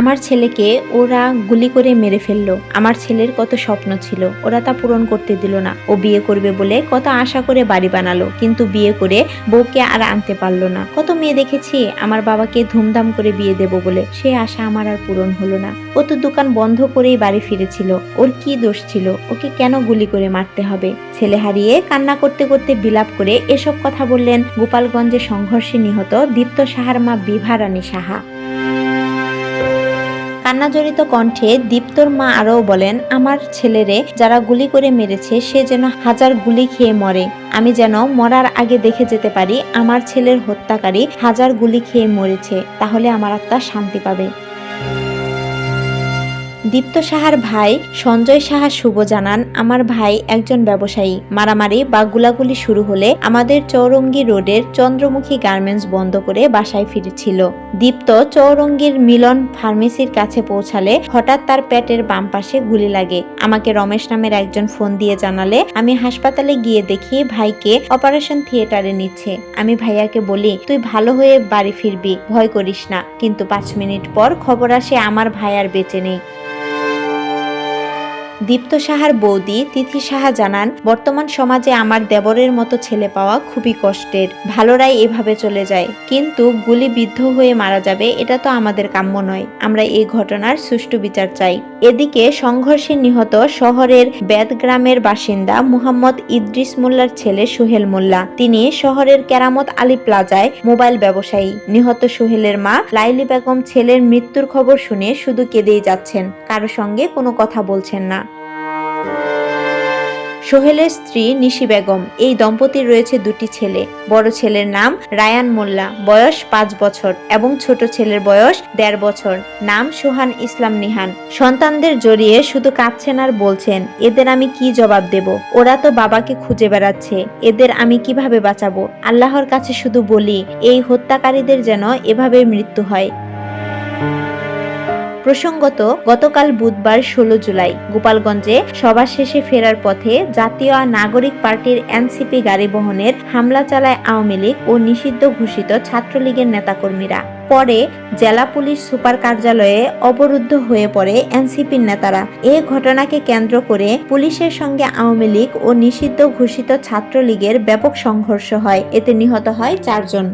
আমার ছেলেকে ওরা গুলি করে মেরে ফেলল। আমার ছেলের কত স্বপ্ন ছিল, ওরা তা পূরণ করতে দিল না। ও বিয়ে করবে বলে কত আশা করে বাড়ি বানালো, কিন্তু বিয়ে করে বউকে আর আনতে পারল না। কত মেয়ে দেখেছি, আমার বাবাকে ধুমধাম করে বিয়ে দেব বলে। সে আশা আমার আর পূরণ হলো না। ও তো দোকান বন্ধ করেই বাড়ি ফিরেছিল। ওর কি দোষ ছিল? ওকে কেন গুলি করে মারতে হবে? ছেলে হারিয়ে কান্না করতে করতে বিলাপ করে এসব কথা বললেন গোপালগঞ্জে সংঘর্ষে নিহত দীপ্ত সাহার মা বিভা রানী সাহা। কান্নাজড়িত কণ্ঠে দীপ্তর মা আরও বলেন, আমার ছেলেরে যারা গুলি করে মেরেছে, সে যেন হাজার গুলি খেয়ে মরে। আমি যেন মরার আগে দেখে যেতে পারি, আমার ছেলের হত্যাকারী হাজার গুলি খেয়ে মরেছে, তাহলে আমার আত্মা শান্তি পাবে। দীপ্ত সাহার ভাই সঞ্জয় সাহা শুভ জানান, আমার ভাই একজন ব্যবসায়ী। মারামারি বা গুলাগুলি শুরু হলে আমাদের চৌরঙ্গি রোডের চন্দ্রমুখী গার্মেন্টস বন্ধ করে বাসায় ফিরেছিল। দীপ্ত চৌরঙ্গির মিলন ফার্মেসির কাছে পৌঁছালে হঠাৎ তার পেটের বাম পাশে গুলি লাগে। আমাকে রমেশ নামের একজন ফোন দিয়ে জানালে, আমি হাসপাতালে গিয়ে দেখি ভাইকে অপারেশন থিয়েটারে নিচ্ছে। আমি ভাইয়াকে বলি, তুই ভালো হয়ে বাড়ি ফিরবি, ভয় করিস না। কিন্তু পাঁচ মিনিট পর খবর আসে, আমার ভাই আর বেঁচে নেই। দীপ্ত সাহার বৌদি তিথি সাহা জানান, বর্তমান সমাজে আমার দেবরের মতো ছেলে পাওয়া খুবই কষ্টের। ভালোরাই এভাবে চলে যায়। কিন্তু গুলিবিদ্ধ হয়ে মারা যাবে, এটা তো আমাদের কাম্য নয়। আমরা এই ঘটনার সুষ্ঠু বিচার চাই। এদিকে সংঘর্ষে নিহত শহরের বেদগ্রামের বাসিন্দা মুহাম্মদ ইদ্রিস মোল্লার ছেলে সোহেল মোল্লা। তিনি শহরের কেরামত আলী প্লাজায় মোবাইল ব্যবসায়ী। নিহত সোহেলের মা লাইলি বেগম ছেলের মৃত্যুর খবর শুনে শুধু কেঁদেই যাচ্ছেন। কারও সঙ্গে কোনো কথা বলছেন না। সোহেলের স্ত্রী নিশি বেগম। এই দম্পতির রয়েছে দুটি ছেলে। বড় ছেলের নাম রায়ান মোল্লা। বয়স পাঁচ বছর এবং ছোট ছেলের বয়স দেড় বছর। নাম সোহান ইসলাম নিহান। সন্তানদের জড়িয়ে শুধু কাঁদছেন আর বলছেন, এদের আমি কি জবাব দেব? ওরা তো বাবাকে খুঁজে বেড়াচ্ছে। এদের আমি কীভাবে বাঁচাবো? আল্লাহর কাছে শুধু বলি, এই হত্যাকারীদের যেন এভাবে মৃত্যু হয়। প্রসঙ্গত, গতকাল বুধবার ষোলো জুলাই, গোপালগঞ্জে সভা শেষে ফেরার পথে জাতীয় নাগরিক পার্টির এনসিপি গাড়ি বহনের হামলা চালায় আওয়ামী লীগ ও নিষিদ্ধ ঘোষিত ছাত্রলীগের নেতাকর্মীরা। পরে জেলা পুলিশ সুপার কার্যালয়ে অবরুদ্ধ হয়ে পড়ে এনসিপির নেতারা। এ ঘটনাকে কেন্দ্র করে পুলিশের সঙ্গে আওয়ামী লীগ ও নিষিদ্ধ ঘোষিত ছাত্রলীগের ব্যাপক সংঘর্ষ হয়। এতে নিহত হয় চারজন।